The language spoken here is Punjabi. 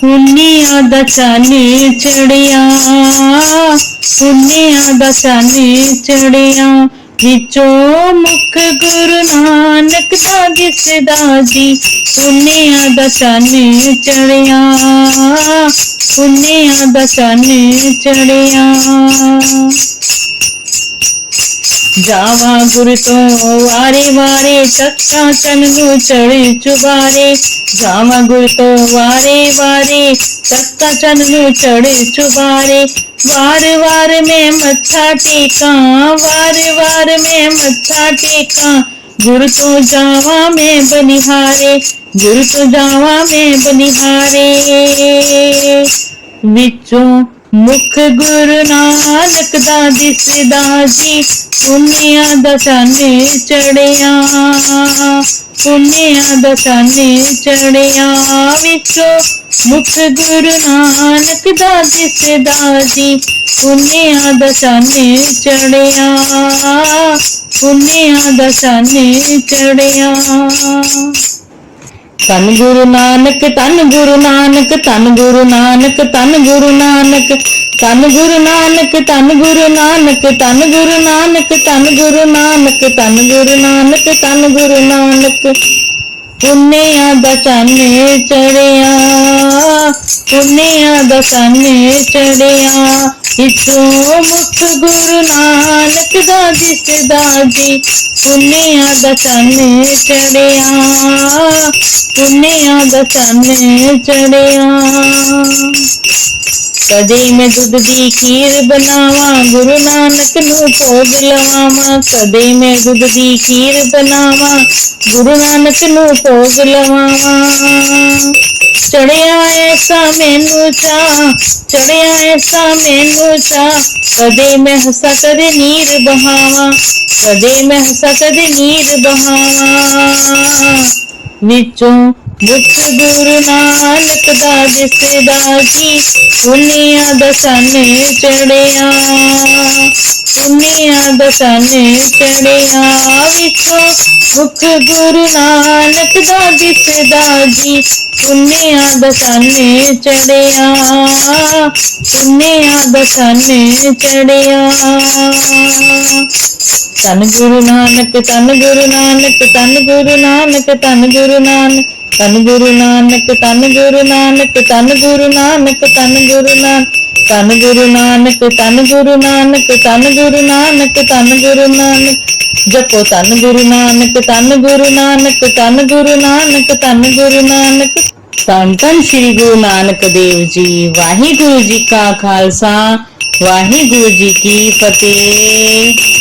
ਪੁੰਨਿਆ ਦਾ ਚਾਨੀ ਚੜਿਆ ਪੁੰਨਿਆ ਦਾ ਚਾਨੀ ਚੜਿਆ। ਵਿੱਚੋਂ ਮੁਖ ਗੁਰੂ ਨਾਨਕ ਦਾ ਦਿਸਦਾ ਜੀ ਪੁੰਨਿਆ ਦਾ ਚਾਨੀ ਚੜਿਆ ਪੁੰਨਿਆ ਦਾ ਚਾਨੀ ਚੜਿਆ। ਜਾਵਾ ਗੁਰ ਤੋਂ ਵਾਰੇ ਵਾਰੇ ਤਖਤਾਂ ਚਨ ਨੂੰ ਚੜੇ ਚੁਬਾਰੇ। ਜਾਵਾ ਗੁਰ ਤੋਂ ਵਾਰੇ ਵਾਰੇ ਤਖਤਾਂ ਚਨ ਨੂੰ ਚੜੇ ਚੁਬਾਰੇ। ਵਾਰ ਵਾਰ ਮੈਂ ਮੱਥਾ ਟੇਕਾਂ, ਵਾਰ ਵਾਰ ਮੈਂ ਮੱਥਾ ਟੇਕਾਂ। ਗੁਰ ਤੋਂ ਜਾਵਾਂ ਮੈਂ ਬਨਿਹਾਰੇ, ਗੁਰ ਤੋਂ ਜਾਵਾਂ ਮੈਂ ਬਨਿਹਾਰੇ। ਵਿੱਚੋਂ ਮੁਖ ਗੁਰੂ ਨਾਨਕ ਦਾ ਦਿਸਦਾ ਜੀ, ਪੁੰਨਿਆ ਦਾ ਚੜਿਆ। ਪੁੰਨਿਆ ਦਾ ਚੜਿਆ ਵਿੱਚੋਂ ਮੁਖ ਗੁਰੂ ਨਾਨਕ ਦਾ ਦਿਸਦਾ ਜੀ, ਪੁੰਨਿਆ ਦਾ ਚੜਿਆ। ਪੁੰਨਿਆ ਦਾ ਚੜਿਆ। ਤਨ ਗੁਰੂ ਨਾਨਕ ਤਨ ਗੁਰੂ ਨਾਨਕ ਤਨ ਗੁਰੂ ਨਾਨਕ ਤਨ ਗੁਰੂ ਨਾਨਕ ਤਨ ਗੁਰੂ ਨਾਨਕ ਤਨ ਗੁਰੂ ਨਾਨਕ ਤਨ ਗੁਰੂ ਨਾਨਕ ਤਨ ਗੁਰੂ ਨਾਨਕ ਤਨ ਗੁਰੂ ਨਾਨਕ ਤਨ ਗੁਰੂ ਨਾਨਕ ਪੁੰਨਿਆ ਦਸਨੇ ਚੜਿਆ ਪੁੰਨਿਆ ਦਾ ਚਾਨੇ ਚੜਿਆ ਇਥੋਂ ਮੁਖ ਗੁਰੂ ਨਾਨਕ ਦਾ ਦਿਸਦਾ ਜੀ ਪੁੰਨਿਆ ਦਾ ਚਾਨੇ ਚੜਿਆ। ਪੁੰਨਿਆ ਦਾ ਚਾਨੇ ਚੜਿਆ। ਕਦੇ ਮੈਂ ਦੁੱਧ ਦੀ ਖੀਰ ਬਣਾਵਾਂ, ਗੁਰੂ ਨਾਨਕ ਨੂੰ ਭੋਗ ਲਵਾਵਾਂ। ਕਦੇ ਮੈਂ ਦੁੱਧ ਦੀ ਖੀਰ ਬਣਾਵਾਂ, ਗੁਰੂ ਨਾਨਕ ਨੂੰ ਭੋਗ ਲਵਾਵਾਂ। ਚੜਿਆ ਐਸਾ ਮੈਨੂੰ ਚਾ ਚੜਿਆ ਐਸਾ ਮੈਨੂੰ ਚਾ ਕਦੇ ਮੈਂ ਹੱਸਾ, ਕਦੇ ਨੀਰ ਬਹਾਵਾਂ, ਕਦੇ ਮੈਂ ਹੱਸਾ, ਕਦੇ ਨੀਰ ਬਹਾਵਾ। ਵਿੱਚੋਂ ਮੁਖ ਗੁਰੂ ਨਾਨਕ ਦਾ ਦਿਸਦਾ ਜੀ ਪੁੰਨਿਆ ਦਸਾਨੇ ਚੜਿਆ। ਪੁੰਨਿਆ ਦਸਾਨੇ ਚੜਿਆ ਵਿਖੋ ਮੁਖ ਗੁਰੂ ਨਾਨਕ ਦਾ ਦਿਸਦਾ ਜੀ। ਪੁੰਨਿਆ ਦਸਾਨੇ ਚੜਿਆ ਪੁੰਨਿਆ ਦਸਾਨੇ ਚੜਿਆ। ਤਨ ਗੁਰੂ ਨਾਨਕ ਤਨ ਗੁਰੂ ਨਾਨਕ ਤਨ ਗੁਰੂ ਨਾਨਕ ਤਨ ਗੁਰੂ ਨਾਨਕ ਤਨ ਗੁਰੂ ਨਾਨਕ ਤਨ ਗੁਰੂ ਨਾਨਕ ਤਨ ਗੁਰੂ ਨਾਨਕ ਤਨ ਗੁਰੂ ਨਾਨਕ। ਤਨ ਗੁਰੂ ਨਾਨਕ ਤਨ ਗੁਰੂ ਨਾਨਕ ਤਨ ਗੁਰੂ ਨਾਨਕ ਤਨ ਗੁਰੂ ਨਾਨਕ। ਜਪੋ ਤਨ ਗੁਰੂ ਨਾਨਕ ਤਨ ਗੁਰੂ ਨਾਨਕ ਤਨ ਗੁਰੂ ਨਾਨਕ ਤਨ ਗੁਰੂ ਨਾਨਕ। ਧੰਨ ਧੰਨ ਸ੍ਰੀ ਗੁਰੂ ਨਾਨਕ ਦੇਵ ਜੀ, ਵਾਹਿਗੁਰੂ ਜੀ ਕਾ ਖਾਲਸਾ, ਵਾਹਿਗੁਰੂ ਜੀ ਕੀ ਫਤਿਹ।